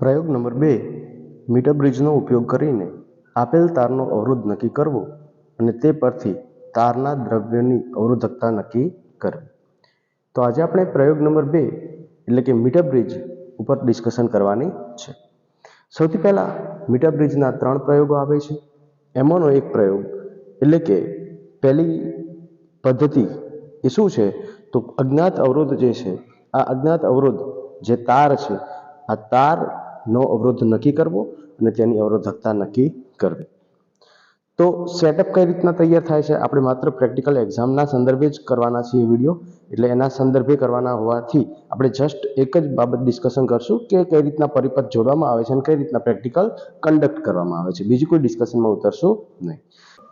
પ્રયોગ નંબર બે, મીટર બ્રિજનો ઉપયોગ કરીને આપેલ તારનો અવરોધ નક્કી કરવો અને તે પરથી તારના દ્રવ્યની અવરોધકતા નક્કી કરવી. તો આજે આપણે પ્રયોગ નંબર બે, એટલે કે મીટર બ્રિજ ઉપર ડિસ્કશન કરવાની છે. સૌથી પહેલાં મીટર બ્રિજના ત્રણ પ્રયોગો આવે છે. એમાંનો એક પ્રયોગ, એટલે કે પહેલી પદ્ધતિ એ શું છે? તો અજ્ઞાત અવરોધ જે છે, આ અજ્ઞાત અવરોધ જે તાર છે, આ તારનો અવરોધ નક્કી કરવો અને તેની અવરોધકતા નક્કી કરવી. તો સેટઅપ કઈ રીતના તૈયાર થાય છે? આપણે માત્ર પ્રેક્ટિકલ એક્ઝામના સંદર્ભે જ કરવાના છીએ વીડિયો એટલે એના સંદર્ભે કરવાના હોવાથી આપણે જસ્ટ એક જ બાબત ડિસ્કશન કરશું કે કઈ રીતના પરિપથ જોડવામાં આવે છે અને કઈ રીતના પ્રેક્ટિકલ કન્ડક્ટ કરવામાં આવે છે. બીજી કોઈ ડિસ્કશનમાં ઉતરશું નહીં.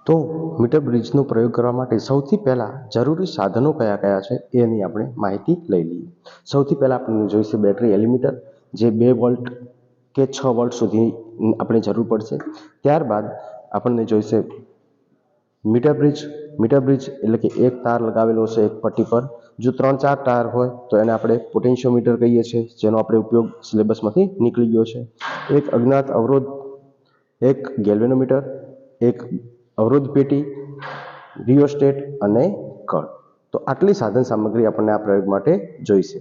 તો મીટર બ્રિજનો પ્રયોગ કરવા માટે સૌથી પહેલાં જરૂરી સાધનો કયા કયા છે એની આપણે માહિતી લઈ લઈએ. સૌથી પહેલાં આપણને જોઈશે બેટરી એલિમીટર, જે બે વોલ્ટ કે છ વર્ષ સુધી આપણે જરૂર પડશે. ત્યારબાદ આપણને જોઈશે મીટર બ્રિજ. મીટર બ્રિજ એટલે કે એક તાર લગાવેલો છે એક પટ્ટી પર. જો ત્રણ ચાર તાર હોય તો એને આપણે પોટેન્શિયોમીટર કહીએ છીએ, જેનો આપણે ઉપયોગ સિલેબસમાંથી નીકળી ગયો છે. એક અજ્ઞાત અવરોધ, એક ગેલ્વેનોમીટર, એક અવરોધ પેટી, રિયોસ્ટેટ અને કળ તો આટલી સાધન સામગ્રી આપણને આ પ્રયોગ માટે જોઈશે.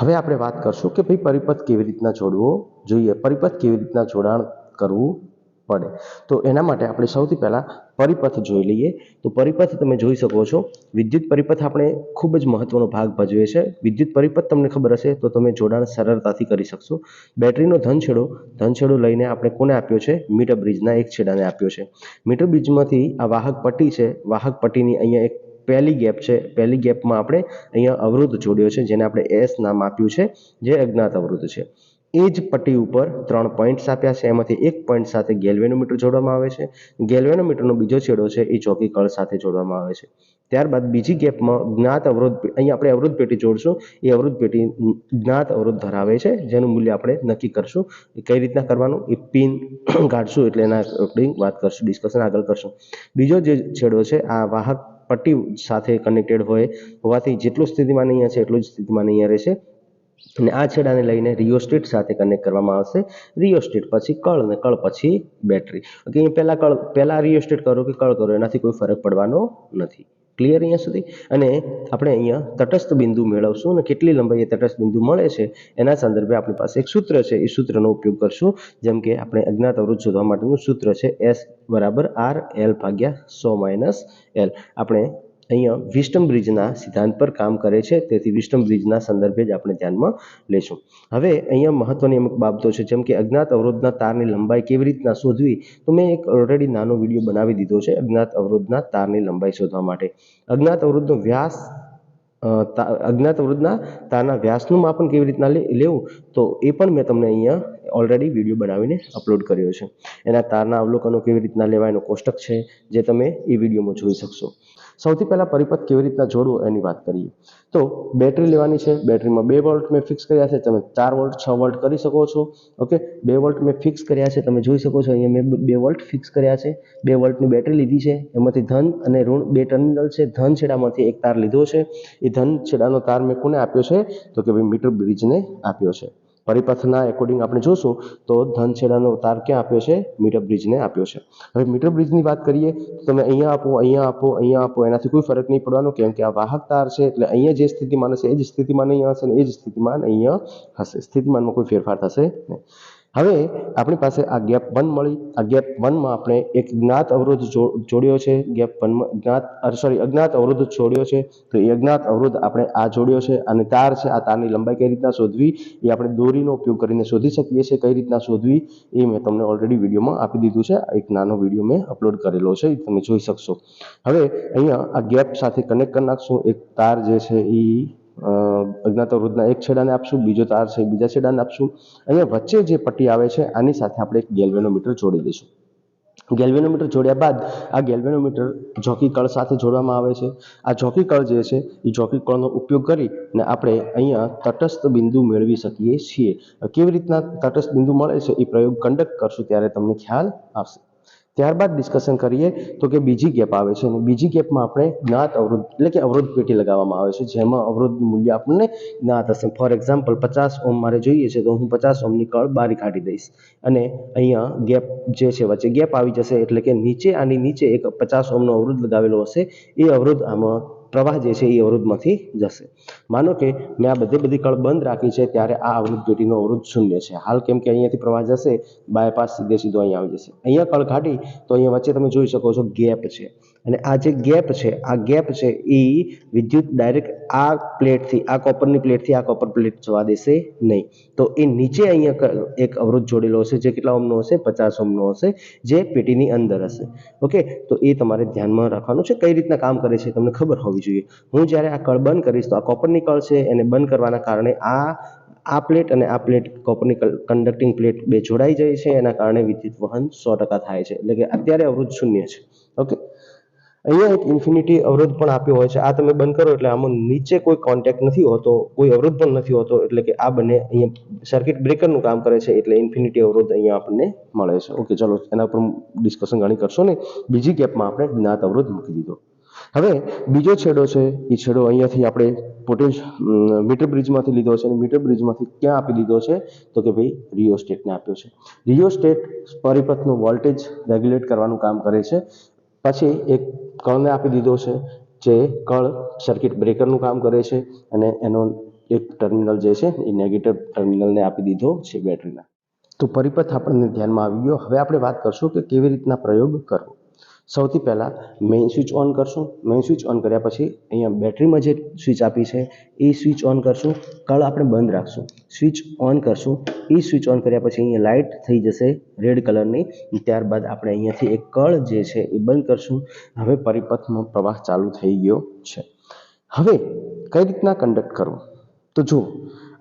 હવે આપણે વાત કરશું કે ભાઈ પરિપથ કેવી રીતના જોડવો જોઈએ. પરિપથ કેવી રીતના જોડાણ કરવું પડે. તો એના માટે આપણે સૌથી પહેલાં પરિપથ જોઈ લઈએ. તો પરિપથ તમે જોઈ શકો છો. વિદ્યુત પરિપથ આપણે ખૂબ જ મહત્વનો ભાગ ભજવે છે. વિદ્યુત પરિપથ તમને ખબર હશે તો તમે જોડાણ સરળતાથી કરી શકશો. બેટરીનો ધનછેડો ધનછેડો લઈને આપણે કોને આપ્યો છે? મીટર બ્રિજના એક છેડાને આપ્યો છે. મીટર બ્રિજમાંથી આ વાહક પટ્ટી છે. વાહક પટ્ટીની અહીંયા એક પહેલી ગેપ છે. પહેલી ગેપમાં આપણે અહીંયા અવરોધ જોડ્યો છે, જેને આપણે એસ નામ આપ્યું છે, જે અજ્ઞાત અવરોધ છે. એ જ પટ્ટી ઉપર ત્રણ પોઈન્ટ્સ આપ્યા છે. એમાંથી એક પોઈન્ટ સાથે ગેલ્વેનોમીટર જોડવામાં આવે છે. ગેલ્વેનોમીટરનો બીજો છેડો છે, એ ચોકી કળ સાથે જોડવામાં આવે છે. ત્યારબાદ બીજી ગેપમાં જ્ઞાત અવરોધ અહીંયા આપણે અવરોધ પેટી જોડશું. એ અવરોધ પેટી જ્ઞાત અવરોધ ધરાવે છે, જેનું મૂલ્ય આપણે નક્કી કરશું. કઈ રીતના કરવાનું? એ પિન કાઢશું એટલે એના અકોર્ડિંગ વાત કરશું ડિસ્કશન આગળ કરશું. બીજો જે છેડો છે, આ વાહક પટ્ટી સાથે કનેક્ટેડ હોય, હોવાથી જેટલું સ્થિતિમાન અહીંયા છે, એટલું જ સ્થિતિમાન અહીંયા રહેશે. અને આ છેડાને લઈને રિયોસ્ટેટ સાથે કનેક્ટ કરવામાં આવશે. રિયોસ્ટેટ પછી કળ અને કળ પછી બેટરી ઓકે અહીં પહેલાં કળ, પહેલાં રિયોસ્ટેટ કરો કે કળ કરો, એનાથી કોઈ ફરક પડવાનો નથી. ક્લિયર અહીંયા સુધી? અને આપણે અહીંયા તટસ્થ બિંદુ મેળવશું અને કેટલી લંબાઈએ તટસ્થ બિંદુ મળે છે? એના સંદર્ભે આપણી પાસે એક સૂત્ર છે. એ સૂત્રનો ઉપયોગ કરશું. જેમ કે આપણે અજ્ઞાત અવરોધ શોધવા માટેનું સૂત્ર છે. એસ બરાબર આર એલ ભાગ્યા સો માઇનસ એલ આપણે અહીંયા વિસ્ટમ બ્રિજના સિદ્ધાંત પર કામ કરે છે. તેથી વિસ્ટમ બ્રિજના સંદર્ભે જ આપણે ધ્યાનમાં લેશું હવે અહીંયા મહત્વની અમુક બાબતો છે, જેમ કે અજ્ઞાત અવરોધના તારની લંબાઈ કેવી રીતના શોધવી? તો મેં એક ઓલરેડી નાનો વીડિયો બનાવી દીધો છે, અજ્ઞાત અવરોધના તારની લંબાઈ શોધવા માટે. અજ્ઞાત અવરોધનો વ્યાસ અજ્ઞાત અવરોધના તારના વ્યાસનું માપન કેવી રીતના લેવું? તો એ પણ મેં તમને અહીંયા ઓલરેડી વીડિયો બનાવીને અપલોડ કર્યો છે. એના તારના અવલોકનો કેવી રીતના લેવા, એનો કોષ્ટક છે, જે તમે એ વિડીયોમાં જોઈ શકશો. સૌથી પહેલાં પરિપથ કેવી રીતના જોડવો એની વાત કરીએ. તો બેટરી લેવાની છે, બેટરીમાં બે વોલ્ટ મેં ફિક્સ કર્યા છે, તમે ચાર વોલ્ટ, છ વોલ્ટ કરી શકો છો, ઓકે? બે વોલ્ટ મેં ફિક્સ કર્યા છે, તમે જોઈ શકો છો, અહીંયા મેં બે વોલ્ટ ફિક્સ કર્યા છે, બે વોલ્ટની બેટરી લીધી છે, એમાંથી ધન અને ઋણ, બે ટર્મિનલ છે, ધન છેડામાંથી એક તાર લીધો છે, એ ધન છેડાનો તાર મેં કોને આપ્યો છે? તો કે ભાઈ મીટર બ્રિજને આપ્યો છે. પરિપથના એકોર્ડિંગ આપણે જોશું, તો ધનછેડાનો ઉતાર તાર ક્યાં આપ્યો છે? મીટર બ્રિજને આપ્યો છે. હવે મીટર બ્રિજની વાત કરીએ, તો તમે અહીંયા આપો અહીંયા આપો અહીંયા આપો, એનાથી કોઈ ફરક નહીં પડવાનો, કેમ કે આ વાહક તાર છે, એટલે અહીંયા જે સ્થિતિમાન હશે, એ જ સ્થિતિમાન અહીંયા હશે અને એ જ સ્થિતિમાન અહીંયા હશે. સ્થિતિમાનમાં કોઈ ફેરફાર થશે નહીં. હવે આપણી પાસે આ ગેપ વન મળી, આ ગેપ વનમાં આપણે એક જ્ઞાત અવરોધ જોડ્યો છે, ગેપ વનમાં જ્ઞાત સોરી અજ્ઞાત અવરોધ જોડ્યો છે. તો એ અજ્ઞાત અવરોધ આપણે આ જોડ્યો છે અને તાર છે, આ તારની લંબાઈ કઈ રીતના શોધવી, એ આપણે દોરીનો ઉપયોગ કરીને શોધી શકીએ છીએ કઈ રીતના શોધવી, એ મેં તમને ઓલરેડી વિડીયોમાં આપી દીધું છે. એક નાનો વીડિયો મેં અપલોડ કરેલો છે, એ તમે જોઈ શકશો. હવે અહીંયા આ ગેપ સાથે કનેક્ટ કરી નાખશું. એક તાર જે છે એ અજ્ઞાત એક છેડાને આપશું, બીજો તાર છે બીજા છેડાને આપશું. અહીંયા વચ્ચે જે પટ્ટી આવે છે, આની સાથે આપણે એક ગેલ્વેનોમીટર જોડી દઈશું. ગેલ્વેનોમીટર જોડ્યા બાદ આ ગેલ્વેનોમીટર જોકી કળ સાથે જોડવામાં આવે છે. આ જોકી કળ જે છે, એ જોકી કળનો ઉપયોગ કરી અને આપણે અહીંયા તટસ્થ બિંદુ મેળવી શકીએ છીએ. કેવી રીતના તટસ્થ બિંદુ મળે છે, એ પ્રયોગ કંડક્ટ કરશું ત્યારે તમને ખ્યાલ આવશે. ત્યારબાદ ડિસ્કશન કરીએ તો કે બીજી ગેપ આવે છે અને બીજી ગેપમાં આપણે જ્ઞાત અવરોધ એટલે કે અવરોધ પેટી લગાવવામાં આવે છે, જેમાં અવરોધ મૂલ્ય આપણને જ્ઞાત હશે. ફોર એક્ઝામ્પલ પચાસ ઓમ મારે જોઈએ છે તો હું પચાસ ઓમની કળ બારી કાઢી દઈશ અને અહીંયા ગેપ જે છે વચ્ચે ગેપ આવી જશે એટલે કે નીચે આની નીચે એક પચાસ ઓમનો અવરોધ લગાવેલો હશે. એ અવરોધ આમાં પ્રવાહ જે છે એ અવરોધમાંથી જશે. માનો કે મેં આ બધી બધી કળ બંધ રાખી છે, ત્યારે આ અવરોધ પેટીનો અવરોધ શૂન્ય છે. હાલ કેમ કે અહીંયાથી પ્રવાહ જશે બાયપાસ સીધે સીધો અહીંયા આવી જશે. અહીંયા કળ કાઢી તો અહીંયા વચ્ચે તમે જોઈ શકો છો ગેપ છે. અને આ જે ગેપ છે, આ ગેપ છે એ વિદ્યુત ડાયરેક્ટ આ પ્લેટથી, આ કોપરની પ્લેટથી આ કોપર પ્લેટ જવા દેશે નહીં. તો એ નીચે અહીંયા એક અવરોધ જોડેલો હશે, જે કેટલા ઓમનો હશે? પચાસ ઓમનો હશે, જે પેટીની અંદર હશે. ઓકે? તો એ તમારે ધ્યાનમાં રાખવાનું છે, કઈ રીતના કામ કરે છે તમને ખબર હોવી જોઈએ. હું જ્યારે આ કળ બંધ કરીશ તો આ કોપરની કળ છે એને બંધ કરવાના કારણે આ આ પ્લેટ અને આ પ્લેટ કોપરની કન્ડક્ટિંગ પ્લેટ બે જોડાઈ જાય છે. એના કારણે વિદ્યુત વહન સો ટકા થાય છે. એટલે કે અત્યારે અવરોધ શૂન્ય છે. ઓકે અહીંયા એક ઇન્ફિનિટી અવરોધ પણ આપ્યો હોય છે. આ તમે બંધ કરો એટલે આમાં નીચે કોઈ કોન્ટેક્ટ નથી હોતો, કોઈ અવરોધ પણ નથી હોતો. એટલે કે આ બંને અહીંયા સર્કિટ બ્રેકરનું કામ કરે છે એટલે ઇન્ફિનિટી અવરોધ અહીંયા આપણને મળે છે. ઓકે ચલો, એના પર ડિસ્કશન ઘણી કરશો ને બીજી ગેપમાં આપણે જ્ઞાત અવરોધ મૂકી દીધો. હવે બીજો છેડો છે, એ છેડો અહીંયાથી આપણે પોટેન્શ મીટર બ્રિજમાંથી લીધો છે અને મીટર બ્રિજમાંથી ક્યાં આપી દીધો છે? તો કે ભાઈ રિયોસ્ટેટને આપ્યો છે. રિયો સ્ટેટ પરિપથનો વોલ્ટેજ રેગ્યુલેટ કરવાનું કામ કરે છે. પછી એક કળને આપી દીધો છે, જે કળ સર્કિટ બ્રેકરનું કામ કરે છે અને એનો એક ટર્મિનલ જે છે એ નેગેટિવ ટર્મિનલને આપી દીધો છે બેટરીના. તો પરિપથ આપણને ધ્યાનમાં આવી ગયો. હવે આપણે વાત કરશું કે કેવી રીતના પ્રયોગ કરવો. સૌથી પહેલાં મેઇન સ્વિચ ઓન કરશું. મેઇન સ્વિચ ઓન કર્યા પછી અહીંયા બેટરીમાં જે સ્વિચ આપી છે, એ સ્વિચ ઓન કરશું. કળ આપણે બંધ રાખશું. સ્વિચ ઓન કરશું. એ સ્વિચ ઓન કર્યા પછી અહીંયા લાઇટ થઈ જશે રેડ કલરની ત્યારબાદ આપણે અહીંયાથી એક કળ જે છે એ બંધ કરશું. હવે પરિપથનો પ્રવાહ ચાલુ થઈ ગયો છે. હવે કઈ રીતના કન્ડક્ટ કરવું? તો જુઓ,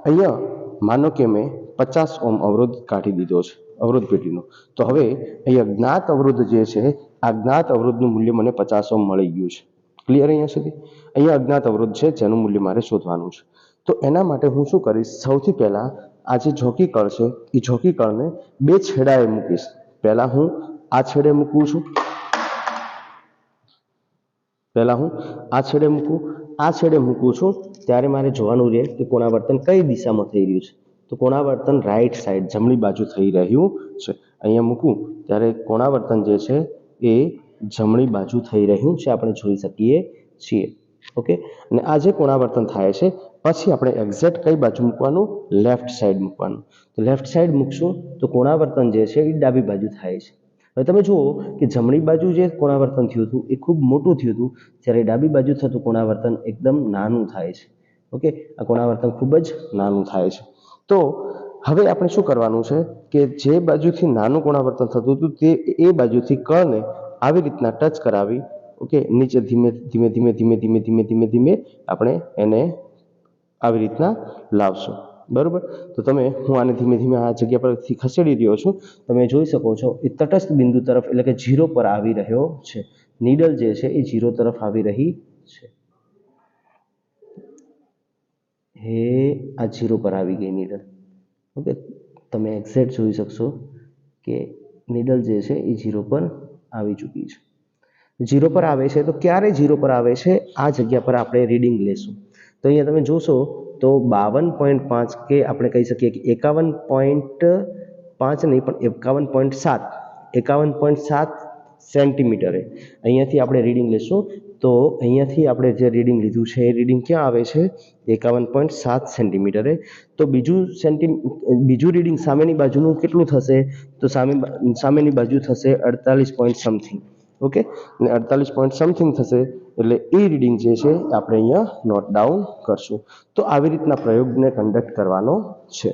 અહીંયા માનો કે મેં પચાસ ઓમ અવરોધ કાઢી દીધો છે. અવરોધ પેટીનો. તો હવે અહીંયા જ્ઞાત અવરોધ જે છે, આ જ્ઞાત અવરોધનું મૂલ્ય મને પચાસ ઓમ મળી ગયું છે. ક્લિયર અહીંયા સુધી? અહીંયા અજ્ઞાત અવરોધ છે, જેનું મૂલ્ય મારે શોધવાનું છે. તો એના માટે હું શું કરીશ? સૌથી પહેલાં આ જે જોકી કળ છે, એ જોકી કળને બે છેડાએ મૂકીશ. પહેલાં હું આ છેડે મૂકું છું. પહેલાં હું આ છેડે મૂકું. આ છેડે મૂકું છું. ત્યારે મારે જોવાનું રહે કે કોણાવર્તન કઈ દિશામાં થઈ રહ્યું છે. તો કોણાવર્તન રાઈટ સાઈડ જમણી બાજુ થઈ રહ્યું છે. અહીંયા મૂકું, ત્યારે કોણાવર્તન જે છે એ જમણી બાજુ થઈ રહ્યું છે, આપણે જોઈ શકીએ છીએ. ઓકે અને આ જે કોણાવર્તન થાય છે, પછી આપણે એક્ઝેક્ટ કઈ બાજુ મૂકવાનું? લેફ્ટ સાઈડ મૂકવાનું. તો લેફ્ટ સાઈડ મૂકશું, તો કોણાવર્તન જે છે એ ડાબી બાજુ થાય છે. હવે તમે જુઓ કે જમણી બાજુ જે કોણાવર્તન થયું હતું, એ ખૂબ મોટું થયું હતું. જ્યારે ડાબી બાજુ થતું કોણાવર્તન એકદમ નાનું થાય છે. ઓકે આ કોણાવર્તન ખૂબ જ નાનું થાય છે. તો હવે આપણે શું કરવાનું છે કે જે બાજુથી નાનું કોણાવર્તન થતું હતું તે એ બાજુથી કળને આવી રીતના ટચ કરાવી, ઓકે, નીચે ધીમે ધીમે ધીમે ધીમે ધીમે ધીમે ધીમે ધીમે આપણે એને આવી રીતના લાવશું. બરાબર? તો તમે, હું આને ધીમે ધીમે આ જગ્યા પરથી ખસેડી રહ્યો છું. તમે જોઈ શકો છો, એ તટસ્થ બિંદુ તરફ એટલે કે ઝીરો પર આવી રહ્યો છે. નીડલ જે છે એ ઝીરો તરફ આવી રહી છે. હે, આ ઝીરો પર આવી ગઈ નીડલ ઓકે તમે એક્ઝેક્ટ જોઈ શકશો કે નીડલ જે છે એ ઝીરો પર આવી ચૂકી છે. ઝીરો પર આવે છે તો ક્યારે ઝીરો પર આવે છે? આ જગ્યા પર આપણે રીડિંગ લેશું. તો અહીંયા તમે જોશો તો બાવન પોઈન્ટ પાંચ કે આપણે કહી શકીએ કે એકાવન પોઈન્ટ પાંચ નહીં, પણ એકાવન પોઈન્ટ સાત. એકાવન પોઈન્ટ સાત સેન્ટીમીટરે અહીંયાથી આપણે રીડિંગ લેશું. તો અહીંયાથી આપણે જે રીડિંગ લીધું છે, એ રીડિંગ ક્યાં આવે છે? એકાવન પોઈન્ટ સાત સેન્ટીમીટરે તો બીજું સેન્ટી બીજું રીડિંગ સામેની બાજુનું કેટલું થશે? તો સામે સામેની બાજુ થશે અડતાલીસ પોઈન્ટ સમથિંગ ઓકે અને અડતાલીસ પોઈન્ટ સમથિંગ થશે, એટલે એ રીડિંગ જે છે આપણે અહીંયા નોટ ડાઉન કરશું. તો આવી રીતના પ્રયોગને કન્ડક્ટ કરવાનો છે.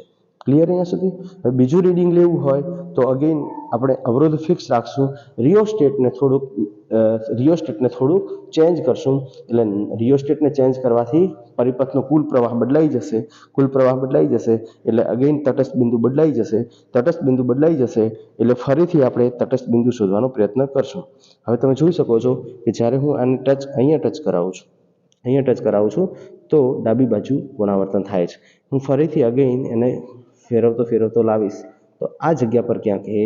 ક્લિયર અહીંયા સુધી? બીજું રીડિંગ લેવું હોય, તો અગેન આપણે અવરોધ ફિક્સ રાખશું. રિયોસ્ટેટને થોડુંક રિયોસ્ટેટને થોડુંક ચેન્જ કરશું. એટલે રિયોસ્ટેટને ચેન્જ કરવાથી પરિપથનો કુલ પ્રવાહ બદલાઈ જશે. કુલ પ્રવાહ બદલાઈ જશે, એટલે અગેઇન તટસ્થ બિંદુ બદલાઈ જશે. તટસ્થ બિંદુ બદલાઈ જશે, એટલે ફરીથી આપણે તટસ્થ બિંદુ શોધવાનો પ્રયત્ન કરશું. હવે તમે જોઈ શકો છો કે જ્યારે હું આને ટચ અહીંયા ટચ કરાવું છું, અહીંયા ટચ કરાવું છું, તો ડાબી બાજુ પુનરાવર્તન થાય છે. હું ફરીથી અગેઇન એને ફેરવતો ફેરવતો લાવીશ, તો આ જગ્યા પર ક્યાંક એ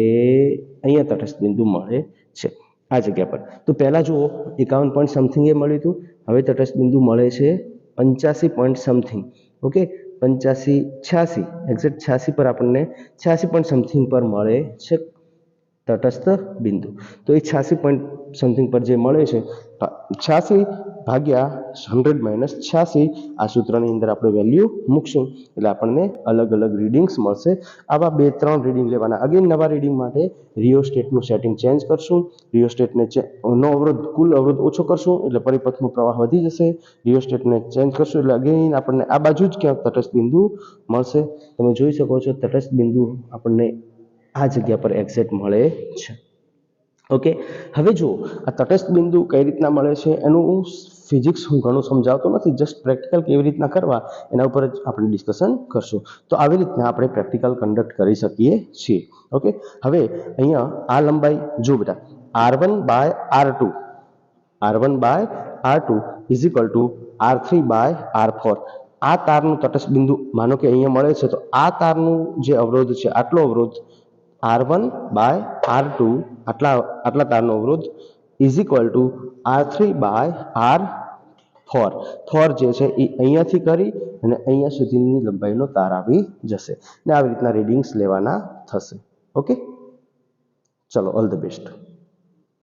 અહીંયા તટસ્થ બિંદુ મળે છે, આ જગ્યા પર. તો પહેલાં જુઓ, એકાવન પોઈન્ટ સમથિંગ એ મળ્યું હતું, હવે તટસ્થ બિંદુ મળે છે પંચ્યાસી પોઈન્ટ સમથિંગ ઓકે પંચ્યાસી, છ્યાસી એક્ઝેક્ટ છ્યાસી પર આપણને છ્યાસી પોઈન્ટ સમથિંગ પર મળે છે તટસ્થ બિંદુ. તો એ છ્યાસી પોઈન્ટ સમથિંગ પર જે મળે છે છ્યાસી ભાગ્યા હંડ્રેડ માઇનસ છ્યાસી. આ સૂત્રની અંદર આપણે વેલ્યુ મૂકશું. એટલે આપણને અલગ અલગ રીડિંગ્સ મળશે. આવા બે ત્રણ રીડિંગ લેવાના. અગેન નવા રીડિંગ માટે રિયોસ્ટેટનું સેટિંગ ચેન્જ કરશું. રિયોસ્ટેટને નો અવરોધ, કુલ અવરોધ ઓછો કરશું. એટલે પરિપથનો પ્રવાહ વધી જશે. રિયોસ્ટેટને ચેન્જ કરશું. એટલે અગેન આપણને આ બાજુ જ ક્યાંક તટસ્થ બિંદુ મળશે. તમે જોઈ શકો છો, તટસ્થ બિંદુ આપણને આ જગ્યા પર એક્ઝેક્ટ મળે છે. ઓકે હવે જુઓ, આ તટસ્થ બિંદુ કઈ રીતના મળે છે એનું હું ફિઝિક્સ હું ઘણું સમજાવતો નથી જસ્ટ પ્રેક્ટિકલ કેવી રીતના કરવા, એના ઉપર જ આપણે ડિસ્કશન કરશું. તો આવી રીતના આપણે પ્રેક્ટિકલ કન્ડક્ટ કરી શકીએ છીએ. ઓકે હવે અહીંયા આ લંબાઈ જો બેટા R one by R two R one by R two is equal to R three by R four આ તારનું તટસ્થ બિંદુ માનો કે અહીંયા મળે છે, તો આ તારનું જે અવરોધ છે, આટલો અવરોધ R one by R two આટલા આટલા તારનો અવરોધ is equal to R three by R four four જે છે એ અહીંયાથી કરી અને અહીંયા સુધીની લંબાઈનો તાર આવી જશે. ને આવી રીતના રીડિંગ્સ લેવાના થશે. ઓકે ચલો ઓલ ધ બેસ્ટ